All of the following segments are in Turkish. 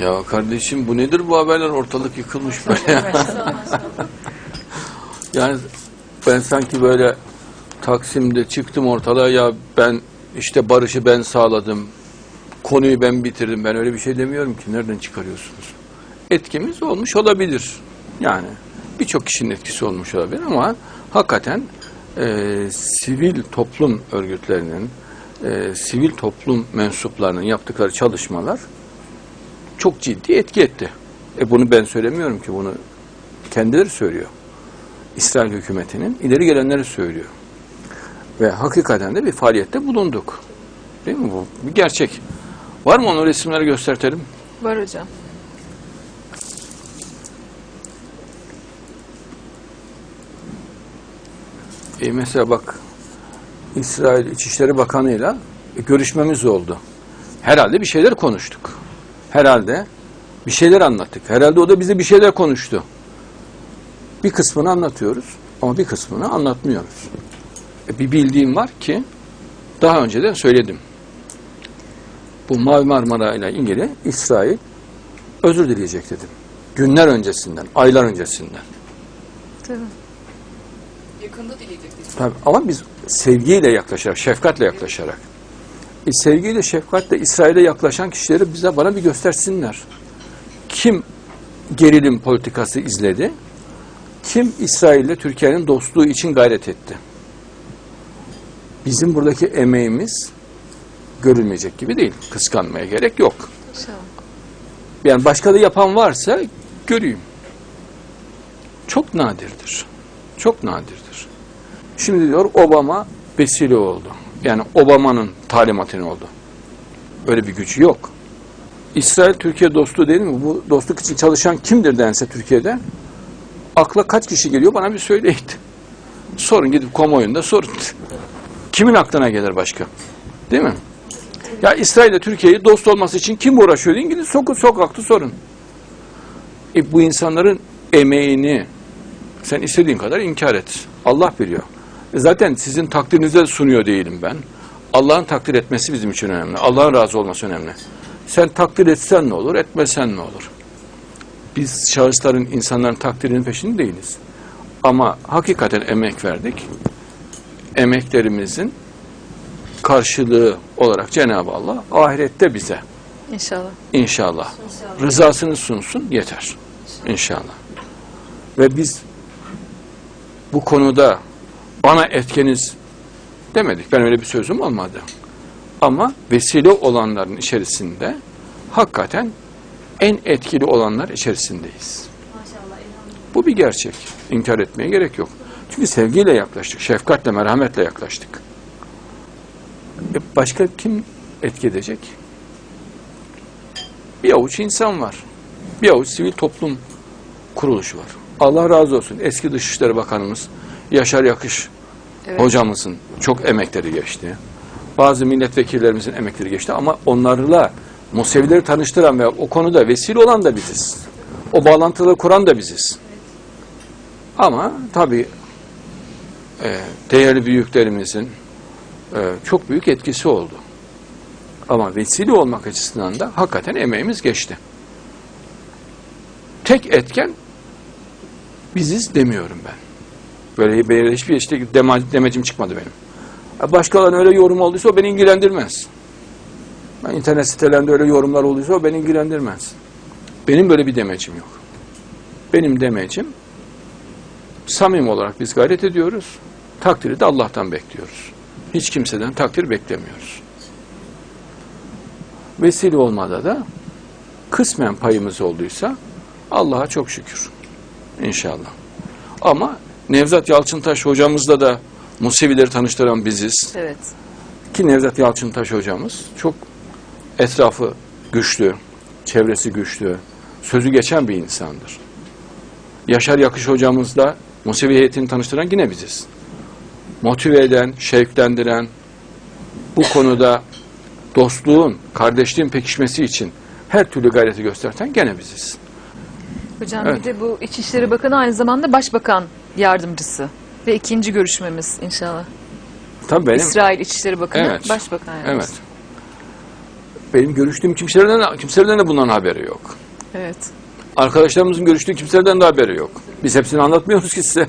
Ya kardeşim bu nedir bu haberler ortalık yıkılmış böyle. yani ben sanki böyle Taksim'de çıktım ortalığa ya ben işte barışı ben sağladım. Konuyu ben bitirdim. Ben öyle bir şey demiyorum ki. Nereden çıkarıyorsunuz? Etkimiz olmuş olabilir. Yani birçok kişinin etkisi olmuş olabilir ama hakikaten e, sivil toplum örgütlerinin, e, sivil toplum mensuplarının yaptıkları çalışmalar çok ciddi etki etti. E bunu ben söylemiyorum ki bunu kendileri söylüyor. İsrail hükümetinin ileri gelenleri söylüyor. Ve hakikaten de bir faaliyette bulunduk. Değil mi bu? Bir gerçek. Var mı onu resimleri göstertelim? Var hocam. E mesela bak İsrail İçişleri Bakanı'yla e, görüşmemiz oldu. Herhalde bir şeyler konuştuk. Herhalde bir şeyler anlattık. Herhalde o da bize bir şeyler konuştu. Bir kısmını anlatıyoruz ama bir kısmını anlatmıyoruz. E bir bildiğim var ki daha önceden söyledim. Bu Mavi Marmara ile ilgili İsrail özür dileyecek dedim. Günler öncesinden, aylar öncesinden. Tabii. Yakında dileyecek. Tabii, ama biz sevgiyle yaklaşarak, şefkatle yaklaşarak. E, sevgiyle, şefkatle İsrail'e yaklaşan kişileri bize bana bir göstersinler. Kim gerilim politikası izledi? Kim İsrail'le Türkiye'nin dostluğu için gayret etti? Bizim buradaki emeğimiz görülmeyecek gibi değil. Kıskanmaya gerek yok. Yani başka da yapan varsa göreyim. Çok nadirdir. Çok nadirdir. Şimdi diyor Obama vesile oldu. Yani Obama'nın talimatı oldu. Öyle bir gücü yok. İsrail Türkiye dostu değil mi? Bu dostluk için çalışan kimdir dense Türkiye'de? Akla kaç kişi geliyor bana bir söyleyin. Sorun gidip kamuoyunda sorun. Kimin aklına gelir başka? Değil mi? Ya İsrail ile Türkiye'yi dost olması için kim uğraşıyor deyin gidin sokak sokakta sorun. E bu insanların emeğini sen istediğin kadar inkar et. Allah biliyor. E zaten sizin takdirinize sunuyor değilim ben. Allah'ın takdir etmesi bizim için önemli. Allah'ın razı olması önemli. Sen takdir etsen ne olur, etmesen ne olur? Biz şahısların, insanların takdirinin peşinde değiliz. Ama hakikaten emek verdik. Emeklerimizin karşılığı olarak Cenab-ı Allah ahirette bize İnşallah. inşallah rızasını sunsun yeter. İnşallah. Ve biz bu konuda bana etkeniz demedik. Ben öyle bir sözüm olmadı. Ama vesile olanların içerisinde hakikaten en etkili olanlar içerisindeyiz. Bu bir gerçek. İnkar etmeye gerek yok. Çünkü sevgiyle yaklaştık, şefkatle, merhametle yaklaştık. E başka kim etki edecek? Bir avuç insan var. Bir avuç sivil toplum kuruluşu var. Allah razı olsun. Eski Dışişleri Bakanımız Yaşar Yakış Evet. hocamızın çok emekleri geçti. Bazı milletvekillerimizin emekleri geçti ama onlarla Musevileri tanıştıran ve o konuda vesile olan da biziz. O bağlantıları kuran da biziz. Ama tabii e, değerli büyüklerimizin e, çok büyük etkisi oldu. Ama vesile olmak açısından da hakikaten emeğimiz geçti. Tek etken biziz demiyorum ben. Böyle, böyle hiçbir işte demecim çıkmadı benim. Ha, Başkalarının öyle yorum olduysa o beni ilgilendirmez. Ben internet sitelerinde öyle yorumlar olduysa o beni ilgilendirmez. Benim böyle bir demecim yok. Benim demecim samimi olarak biz gayret ediyoruz. Takdiri de Allah'tan bekliyoruz. Hiç kimseden takdir beklemiyoruz. Vesile olmada da kısmen payımız olduysa Allah'a çok şükür. İnşallah. Ama Nevzat Yalçıntaş hocamızla da Musevileri tanıştıran biziz. Evet. Ki Nevzat Yalçıntaş hocamız çok etrafı güçlü, çevresi güçlü, sözü geçen bir insandır. Yaşar Yakış hocamızla Musevi heyetini tanıştıran yine biziz. Motive eden, şevklendiren, bu konuda dostluğun, kardeşliğin pekişmesi için her türlü gayreti gösteren gene biziz. Hocam Evet. bir de bu İçişleri Bakanı aynı zamanda Başbakan Yardımcısı. Ve ikinci görüşmemiz inşallah. Tabii benim İsrail İçişleri Bakanı, Evet. Başbakan Yardımcısı. Evet. benim görüştüğüm kimselerden, kimselerden de bundan haberi yok. Evet. Arkadaşlarımızın görüştüğü kimselerden de haberi yok. Biz hepsini anlatmıyoruz ki size.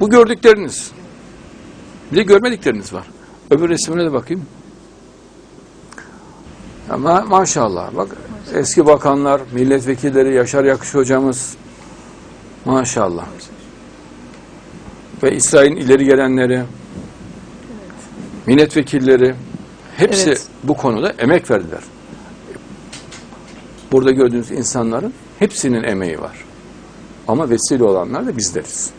Bu gördükleriniz. Bir de görmedikleriniz var. Öbür resmine de bakayım. Ama maşallah bak eski bakanlar, milletvekilleri, Yaşar Yakış hocamız maşallah. Ve İsrail'in ileri gelenleri, milletvekilleri hepsi Evet. bu konuda emek verdiler. Burada gördüğünüz insanların hepsinin emeği var. Ama vesile olanlar da bizleriz.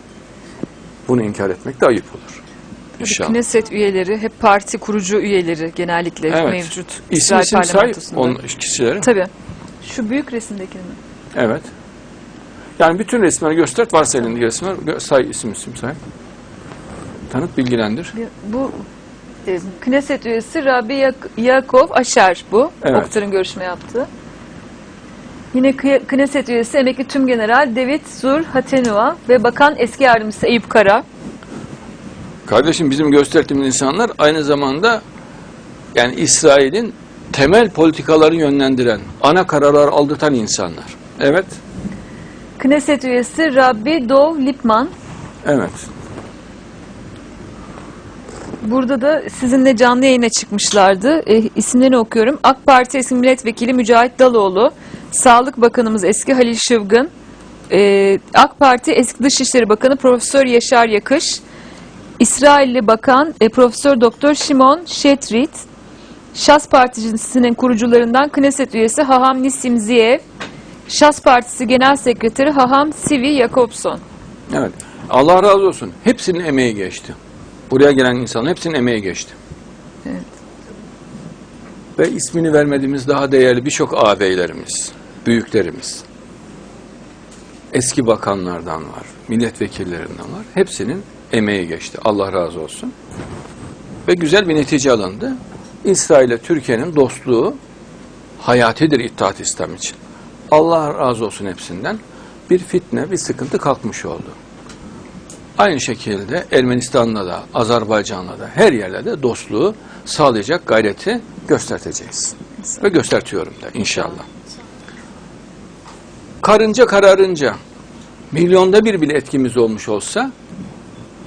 Bunu inkar etmek de ayıp olur. İnşallah. Knesset üyeleri hep parti kurucu üyeleri genellikle Evet. mevcut İsim isim say on kişilerin. Tabii. Şu büyük resimdekini mi? Evet. Yani bütün resimleri göster, varsa elindeki resimler say isim isim say. Tanıt bilgilendir. Bu e, Knesset üyesi Rabbi Yak- Yakov Aşer bu. Evet. Oktar'ın görüşme yaptığı. Yine Knesset üyesi emekli tüm general David Zur Hatenua ve bakan eski yardımcısı Eyüp Kara. Kardeşim bizim gösterdiğimiz insanlar aynı zamanda yani İsrail'in temel politikaları yönlendiren, ana kararlar aldırtan insanlar. Evet. Knesset üyesi Rabbi Dov Lipman. Evet. Burada da sizinle canlı yayına çıkmışlardı. E, isimlerini okuyorum. AK Parti eski milletvekili Mücahit Daloğlu, Sağlık Bakanımız eski Halil Şıvgın, e, AK Parti eski Dışişleri Bakanı Profesör Yaşar Yakış, İsrailli Bakan e, Profesör Doktor Şimon Şetrit, Şas Partisi'nin kurucularından Knesset üyesi Haham Nisim Ziyev, Şas Partisi Genel Sekreteri Haham Sivi Jakobson. Evet. Allah razı olsun. Hepsinin emeği geçti. Buraya gelen insanların hepsinin emeği geçti. Evet. Ve ismini vermediğimiz daha değerli birçok ağabeylerimiz, büyüklerimiz, eski bakanlardan var, milletvekillerinden var. Hepsinin emeği geçti. Allah razı olsun. Ve güzel bir netice alındı. İsrail ile Türkiye'nin dostluğu hayatidir İttihat İslam için. Allah razı olsun hepsinden. Bir fitne, bir sıkıntı kalkmış oldu. Aynı şekilde Ermenistan'la da, Azerbaycan'la da her yerle de dostluğu sağlayacak gayreti göstereceğiz. Ve göstertiyorum da inşallah. Karınca kararınca milyonda bir bile etkimiz olmuş olsa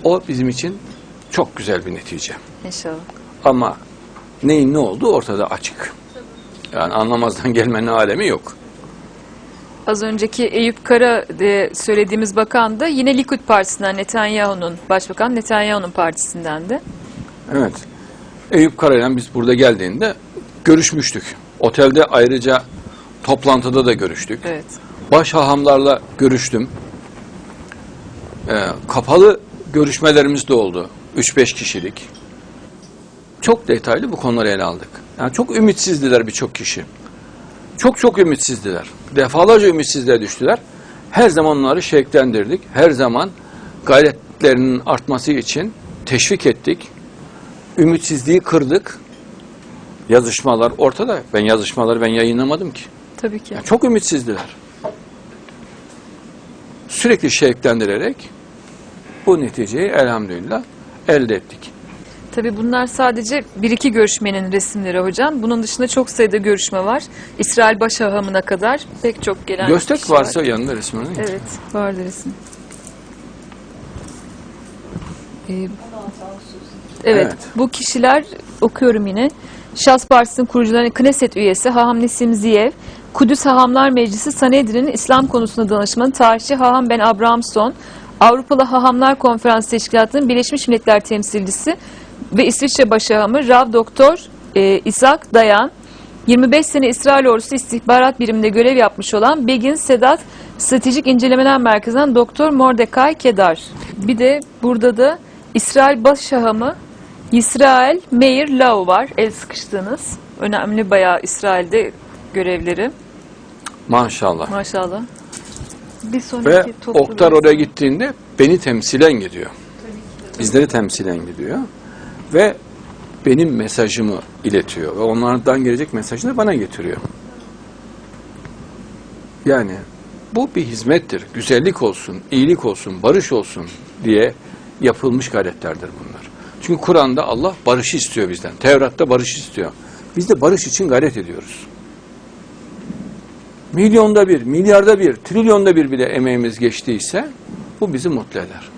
o bizim için çok güzel bir netice. İnşallah. Ama neyin ne olduğu ortada açık. Yani anlamazdan gelmenin alemi yok. Az önceki Eyüp Kara de söylediğimiz bakan da yine Likud Partisi'nden Netanyahu'nun, Başbakan Netanyahu'nun partisinden de. Evet. Eyüp Karay'la biz burada geldiğinde görüşmüştük. Otelde ayrıca toplantıda da görüştük. Evet. Baş hahamlarla görüştüm. Ee, kapalı görüşmelerimiz de oldu. 3-5 kişilik. Çok detaylı bu konuları ele aldık. Yani çok ümitsizdiler birçok kişi. Çok çok ümitsizdiler. Defalarca ümitsizliğe düştüler. Her zaman onları şevklendirdik. Her zaman gayretlerinin artması için teşvik ettik. Ümitsizliği kırdık. Yazışmalar ortada. Ben yazışmaları ben yayınlamadım ki. Tabii ki. Yani çok ümitsizdiler. Sürekli şevklendirerek bu neticeyi elhamdülillah elde ettik. Tabii bunlar sadece bir iki görüşmenin resimleri hocam. Bunun dışında çok sayıda görüşme var. İsrail Başhahamı'na kadar pek çok gelen Göster kişi var. varsa yanında resmini. Evet, vardı resim. Ee, evet, Evet. bu kişiler okuyorum yine. Şas Partisi'nin kurucularının Knesset üyesi Haham Nisim Ziyev, Kudüs Hahamlar Meclisi Sanedrin'in İslam konusunda danışmanı tarihçi Haham Ben Abramson, Avrupalı Hahamlar Konferansı Teşkilatı'nın Birleşmiş Milletler temsilcisi ve İsviçre Başhahamı Rav Doktor e, İshak Dayan, 25 sene İsrail Ordusu istihbarat biriminde görev yapmış olan Begin Sedat Stratejik İncelemeler Merkezi'nden Doktor Mordecai Kedar. Bir de burada da İsrail Başhahamı İsrail Meir Lau var. El sıkıştığınız. Önemli bayağı İsrail'de görevleri. Maşallah. Maşallah. Bir sonraki Ve Oktar oraya gittiğinde beni temsilen gidiyor. Bizleri temsilen gidiyor. Ve benim mesajımı iletiyor. Ve onlardan gelecek mesajı da bana getiriyor. Yani bu bir hizmettir. Güzellik olsun, iyilik olsun, barış olsun diye yapılmış gayretlerdir bunlar. Çünkü Kur'an'da Allah barışı istiyor bizden. Tevrat'ta barış istiyor. Biz de barış için gayret ediyoruz. Milyonda bir, milyarda bir, trilyonda bir bile emeğimiz geçtiyse bu bizi mutlu eder.